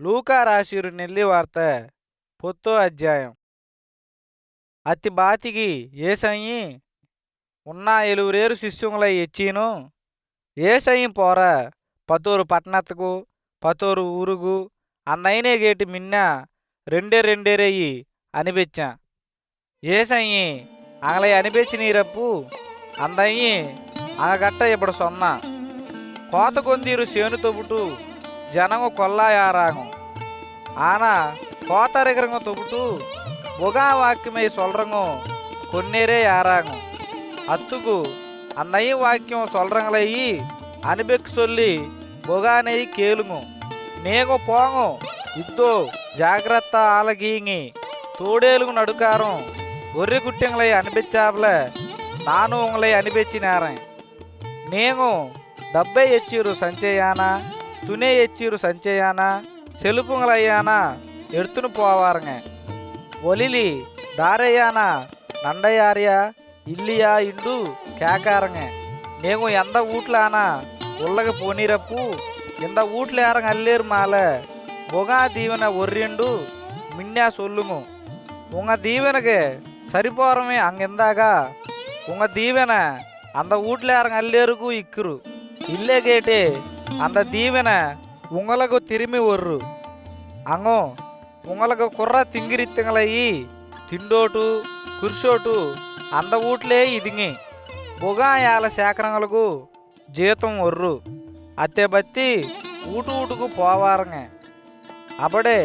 లూకా రాసిరు నెల్లి వార్త పొత్తో అధ్యాయం. అతి బాతికి ఏసయ్యి ఉన్నా ఎలువురేరు శిష్యులై ఇచ్చిను ఏసయ్యి పోర పతూరు పట్టణత్తుకు పతూరు ఊరుగు అన్నైనే గేటి మిన్న రెండే రెండేరేయి అనిపించా ఏసయ్యి అగలై అనిపించిన నీరప్పు అందయ్యి అంగగట్ట ఇప్పుడు సొన్న. కోత కొందీరు సేను తొబుటు జనము కొల్లాయారాగం. ఆన కోతరిగరంగ తొబుటు బొగా వాక్యమై సొల్రంగం కొన్నేరే యారాగం. అత్తుకు అన్నయ్య వాక్యం సొల్రంగలయ్యి అనిబెక్కు సొల్లి బొగానెయ్యి కేలుము. నేగు పోంగు ఇద్దో జాగ్రత్త ఆలగీంగి తోడేలుగు నడుకారం గొర్రె కుట్టెంగలై అనిపించాబల నాను ఉంగలై అనిపించినారன் నేను డబ్బే ఎచ్చిరు సంచయానా తునే ఎచ్చిరు సంచయాన எடுத்துன்னு போவாருங்க. పోవారంగ ఒలిలి దారయ్యాన నండయార్య ఇల్లియా ఇండు కేకారంగ నేను ఎంత ఊట్లాన உள்ளக பொனிரப்பு இந்த வீட்டில் யாரங்க அல்லேரு மாலை உகா தீவனை ஒர்ரெண்டு மின்னா சொல்லுங்க உங்கள் தீவனுக்கு சரி போகிறவன் அங்கே இருந்தாக்கா உங்கள் தீவனை அந்த வீட்டில் யாரும் அல்லேருக்கு இக்குரு. இல்லை கேட்டு அந்த தீவனை உங்களுக்கு திரும்பி ஒர்ரு அங்கோ உங்களுக்கு குர்ற திங்கிரித்துங்களையி తిండోటు కుర్చోటు అంద ఊట్లే ఇదింగి బుగాయాల సేకరణలకు జీతం ఒర్రు అత్తే బత్తి ఊటు ఊటుకు పోవారంగ అప్పుడే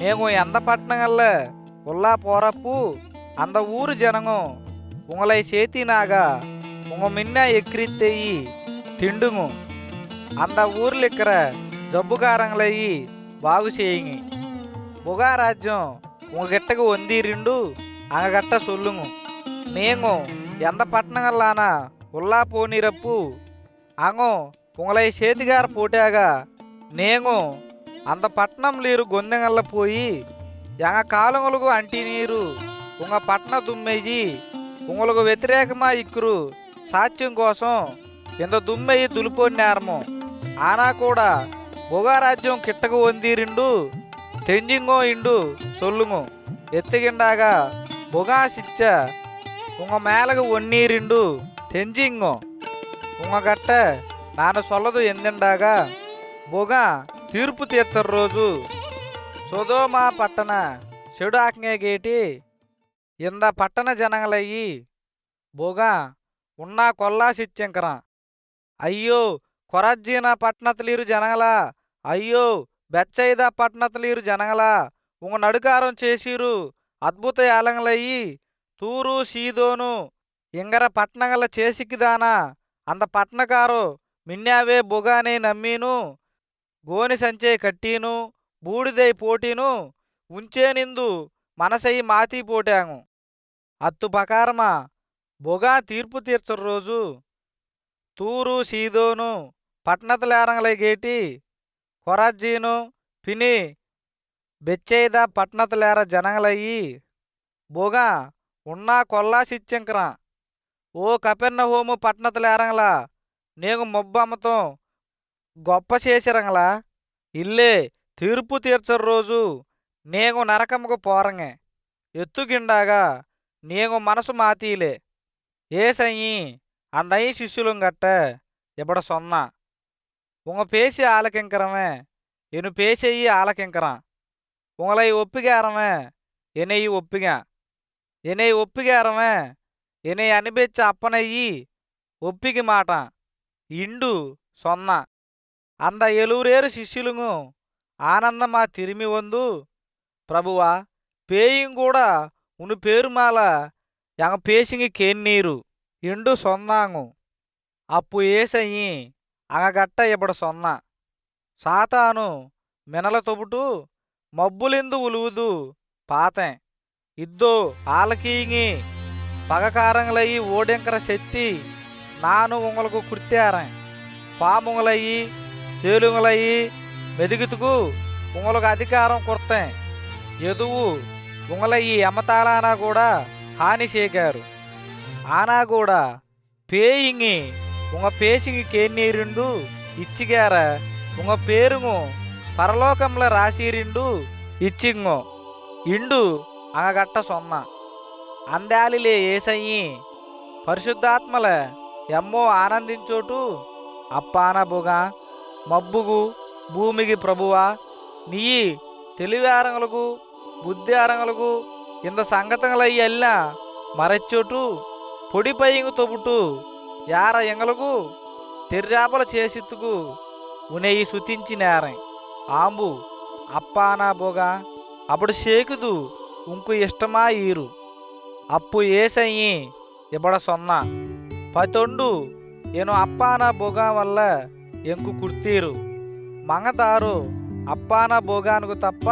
మేము ఎంత పట్టణంగల్ల ఉల్లా పోరప్పు అంద ఊరు జనగం ఉంగలై చేతినాగా ఉంగ మిన్న ఎక్కిరిత్తేయి తిండుము அந்த ஊர்ல இருக்கிற ஜப்புக்காரங்களையி బాగు చేయింగి బుగారాజ్యం ఉగగిట్టకు వందీరిండు అంగగట్ట సొల్లుము నేను ఎంత పట్టణగల్లానా ఉల్లా పోనీరప్పు అంగో உங்களை சேதிகார போட்டாக నేను அந்த పట్నం లేరు గొందెంగల్ల పోయి ఎంగ కాలములకు అంటి నీరు ఉంగ పట్న దుమ్మెయ్యి ఉంగలకు వ్యతిరేకమా ఇక్కురు సాక్ష్యం కోసం ఇంత దుమ్మెయ్యి దులిపోన్నారము ఆనా కూడా బుగారాజ్యం కిట్టకు వందీరిండు తెంజింగో ఇండు సొల్లుమో. ఎత్తిగిండాగా బొగా సిచ్చ ఉంగ మేలకు వన్నీరిండు తెంజింగో. ఉంగగట్ట నాన్న సొల్లదు ఎందిండాగా బొగ తీర్పు తీర్చరు రోజు. సుదోమా పట్టణ చెడు ఆజ్ఞే గేటి ఇంద పట్టణ జనగలయ్యి బుగ ఉన్నా కొల్లా సిచ్చింకరా. అయ్యో కొరజ్జీన పట్నతలీరు జనగలా. అయ్యో బెచ్చైద పట్నతలీరు జనగల. ఉంగ నడుకారం చేసిరు అద్భుత యాలంగలయ్యి తూరు సీదోను ఇంగర పట్నగల చేసికిదానా అంద పట్నకారు మిన్నావే బొగానే నమ్మీను. గోని సంచే కట్టీను. బూడిదై పోటీను. ఉంచేనిందు మనసై మాతి పోటాము. అత్తు బకారమా బొగా తీర్పు తీర్చరు రోజు. తూరు సీదోను పట్నతలేరంగలై గేటి కొరాజ్జీను పిని బెచ్చైద పట్నతలేర జనంగలయ్యి బొగా ఉన్నా కొల్లా కొల్లాసిచ్చెంకరా ఓ కపెన్న హోము పట్నతలేరంగలా నేను మొబ్బమ్మతో గొప్ప చేసిరంగలా. ఇల్లే తీర్పు తీర్చరు రోజు నేను నరకముకు పోరంగే. ఎత్తుగిండాగా నీకు మనసు మాతీలే. ఏసయ్యి అందయి శిష్యులం గట్ట ఇబడ సొన్నా. உங்க பேசி ஆலக்கிங்கிறவன் என் பேசையி ஆலக்கிங்கிறான் உங்களை ஒப்புகாரவன் என்னை ஒப்புக என்னை ஒப்புகாரவன் என்னை அனுபவிச்ச அப்பனையி ఒప్పిక మాట ఇండు సొన్న అంద ఎలువురేరు శిష్యులుగు ఆనందమా తిరిమి వందు ప్రభువా పేయం కూడా ఉను పేరుమాల ఎంగ పేసింగి కేన్నీరు ఎండు సొన్నాంగు అప్పు ఏసయ్యి అగగట్ట ఇప్పుడు సొన్న. సాతాను మినల తొబుటు మబ్బులెందు ఉలువుదు పాతె. ఇద్దో ఆలకీంగి పగకారంగులయ్యి ఓడెంకర శక్తి నాను ఉంగలకు కుర్తారే. పాముంగలయ్యి తేలుంగులయ్యి మెదుగుతుకు ఉంగలకు అధికారం కుర్తే. ఎదువు ఉంగలయ్యి అమ్మతాలానా కూడా హాని చేకారు ఆనా కూడా పేయింగి ఉంగ పేసింగి కేన్నీరుండు ఇచ్చిగార ఉంగ పేరుము పరలోకంలో రాసిరిండు ఇచ్చింగో ఇండు అంగగట్ట సొన్న అందాలిలే ఏసయ్యి పరిశుద్ధాత్మల ఎమ్మో ఆనందించోటు అప్పాన బుగ మబ్బుగు భూమికి ప్రభువా నీ తెలివారంగులకు బుద్ధి అరంగులకు ఇంత సంగతంగలయ్యల్ల మరచ్చోటు పొడిపైంగు తొబుటు యార ఎంగలకు తెర్రాపల చేసిత్తుకు ఉనేయి సుతించి నేరం. ఆంబు అప్పానా బోగా అప్పుడు షేకుదు ఉంకు ఇష్టమా ఈరు? అప్పు ఏసయ్యి ఇబడ సొన్న. పతొండు ఏను అప్పానా బోగా వల్ల ఎంకు కుర్తీరు. మంగతారు అప్పాన భోగానుకు తప్ప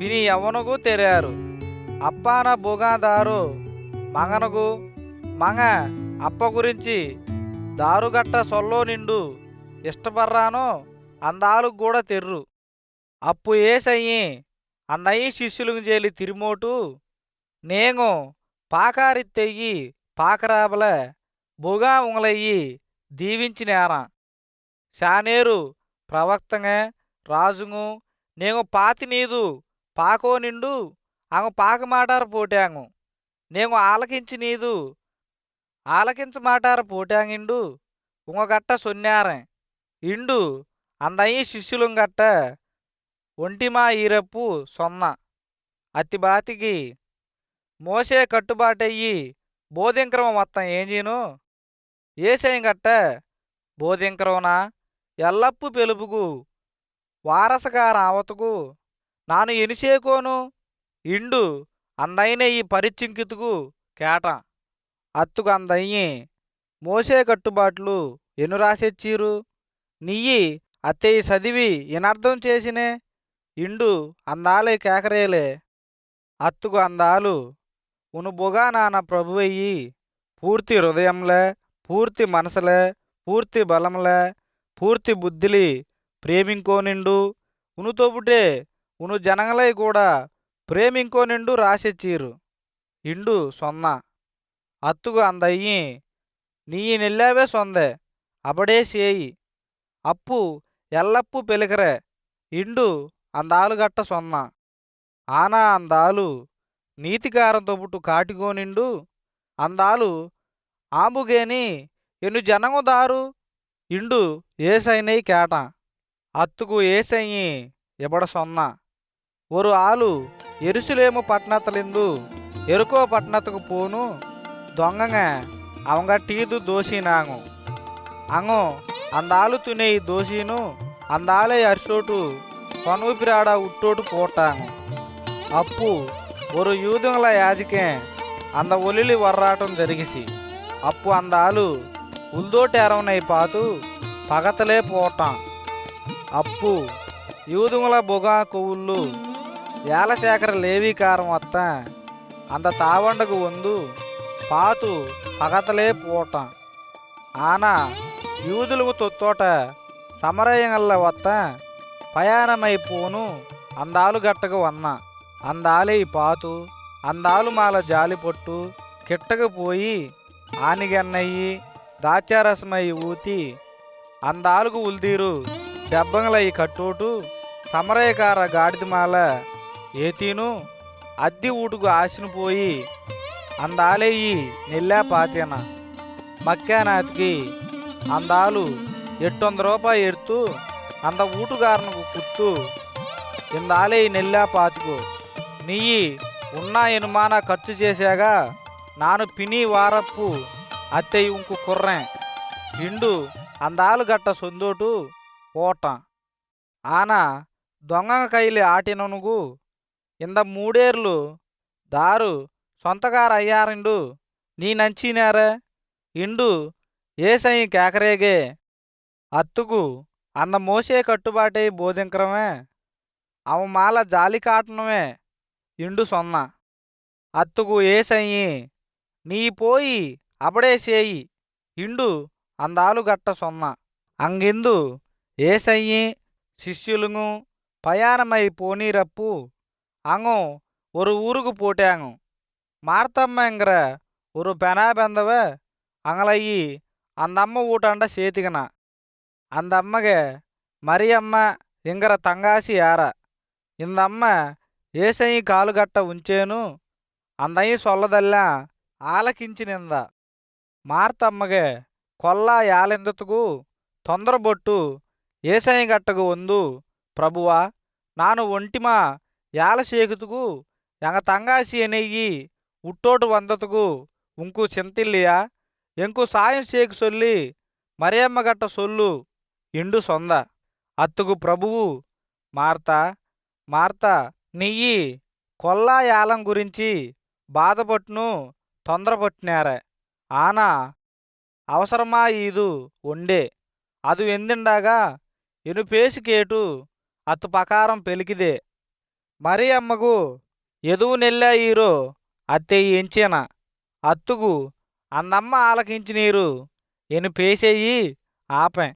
పిని ఎవనుకు తెరారు. అప్పాన భోగాదారు మంగనకు మంగ అప్ప గురించి దారుగట్ట సొల్లో నిండు ఇష్టపర్రానో అందాలు కూడా తెర్రు. అప్పు ఏసయ్యి అన్నయ్య శిష్యులకు చేలి తిరిమోటు నేను పాకారిత్తెయ్యి పాకరాబల బుగా ఉంగలయ్యి దీవించినేరా. శానేరు ప్రవక్తంగా రాజును నేను పాతి నీదు పాకో నిండు ఆమె పాక మాటార పోటాంగు. నేను ఆలకించి నీదు ఆలకించ మాటార పోటాంగిండు. ఉంగగట్ట సొన్నారే. ఇండు అందయ్య శిష్యులం గట్ట ఒంటిమా ఈరప్పు సొన్న. అతిబాతికి మోసే కట్టుబాటయ్యి బోధింక్రమ మొత్తం ఏంజీను ఏసేయంగట్ట గట్ట బోధింక్రమనా? ఎల్లప్పు పెలుపుకు వారసగార ఆవతకు నాను ఎనిసేకోను? ఇండు అందైన ఈ పరిచింకితుకు కేట. అత్తుకు అందయ్యి మోసే కట్టుబాట్లు ఎను రాసెచ్చీరు? నీయి అత్తయ్య చదివి ఇనర్థం చేసినే ఇండు అందాలే కేకరేలే. అత్తుకు అందాలు ఉను బొగా నాన్న ప్రభువయ్యి పూర్తి హృదయంలే పూర్తి మనసులే పూర్తి బలంలే పూర్తి బుద్ధిలి ప్రేమింకోనిండు. ఉనుతోబుటే ఉను జనంలై కూడా ప్రేమింకోనిండు రాసెచ్చీరు. ఇండు సొన్నా అత్తుకు అందయ్యి నీ నెల్లావే సొందే అబడే సేయి అప్పు ఎల్లప్పు పెలికరే ఇండు అందాలుగట్ట సొన్న ఆనా అందాలు నీతికారంతో పుట్టు కాటిగోనిండు అందాలు ఆంబుగేని ఎన్ను జనము దారు ఇండు ఏసైనై కేట అత్తుకు ఏసయ్యి ఇబడ సొన్న ఒరు ఆలు ఎరుసులేము పట్నతలిందు ఎరుకో పట్నతకు పోను దొంగగా అవంగ టీదు దోషినాంగు అంగు అందాలు తునే ఈ దోషిను అందాలే అర్షోటు పనుపిరాడ ఉట్టోటు పోటాంగు. అప్పు ஒரு యూదుల యాజకే అంద ఒలిలి వర్రాటం జరిగిసి అప్పు అందాలు ఉల్దోటేరవనై పాతు పగతలే పోటాం. అప్పు యూదుల బొగా కొవుళ్ళు ఏలశేఖర లేవీకారం వత్త అంద తావండకు వందు పాతు పగతలే పోటాం. ఆన యూదులకు తొత్తోట సమరయంగల్ల వత్త పయాణమైపోను అందాలు గట్టకు వన్న. అందాలే పాతు అందాలు మాల జాలి పొట్టు కిట్టకు ఆనిగన్నయ్యి దాచారసమయ్యి ఊతి అందాలుగు ఉల్దీరు దెబ్బంగలయ్యి కట్టోటు సమరయకార గాడిదమాల ఏతీను అద్దె ఊటుకు ఆశను పోయి అందాలేయి నెల్లా పాతేన. మక్కానాతికి అందాలు ఎట్టు వందల రూపాయి ఎడుతూ అంద ఊటుగారనకు కుత్తు ఇందాలే నెల్లా పాతుకో. నీ ఉన్నా ఎనుమాన ఖర్చు చేశాగా నాను పిని వారప్పు అత్తె ఇంకు కుర్రే. ఇండు అందాలు గట్ట సొందోటు ఓట ఆన దొంగ కైలి ఆటిననుగు ఇంద మూడేర్లు దారు సొంతగారు అయ్యారిండు నీ నంచినారే ఇండు ఏసై కేకరేగే అత్తుకు అంద మోసే కట్టుబాటై బోధింకరమే అవ మాల జాలి కాటనమే ఇండు సొన్న అత్తుకు ఏసయ్యి నీ పోయి అబడే సేయి ఇండు అందాలు గట్ట సొన్న అంగిందు ఏసయ్యి శిష్యులుగు పయాణమై పోనీరప్పు అంగు ஒரு ஊருக்கு போட்டாங்க மார்த்தம்மங்கிற ஒரு பெனா பெந்தவ అంగలయ్యి అందమ్మ ఊటండ సేతిగన అందమ్మగ మరియమ్మ ఇంగర తంగాసి ఏర ఇందమ్మ ఏసయి కాలుగట్ట ఉంచేను అందయి సొల్లదల్లా ఆలకించినింద మార్తమ్మగే కొల్లా యాలెందుతుగు తొందరబొట్టు ఏసయి గట్టగు ಒಂದು ప్రభువా ನಾನು ఒంటిమా యాల సేకుతుగు ఎంగ తంగాసి ఎనెయ్యి ఉట్టోటు వందతుగు ఉంకు చింతిల్లియా ఎంకు సాయం సేకు సొల్లి మరియమ్మ గట్ట సొల్లు ఇండు సొంద అత్తుగు ప్రభువు మార్తా మార్తా నెయ్యి కొల్లా యాలం గురించి బాధపట్టును తొందరపట్టినారే ఆనా అవసరమా ఈదు ఒండే ಅದು ಎಂದಿಂಡಾಗ ಎನು ಪೇಸಿಕೇಟು ಅತ್ತು ಪಕಾರಂ ಪೆಲಿಕಿದೆ మరి అమ్మగు ఎదువు నెల్లా ఈరో అత్తే ఎంచేన అత్తుగు అందమ్మ ఆలకించినీరు ఎను పేసేయి ఆపే.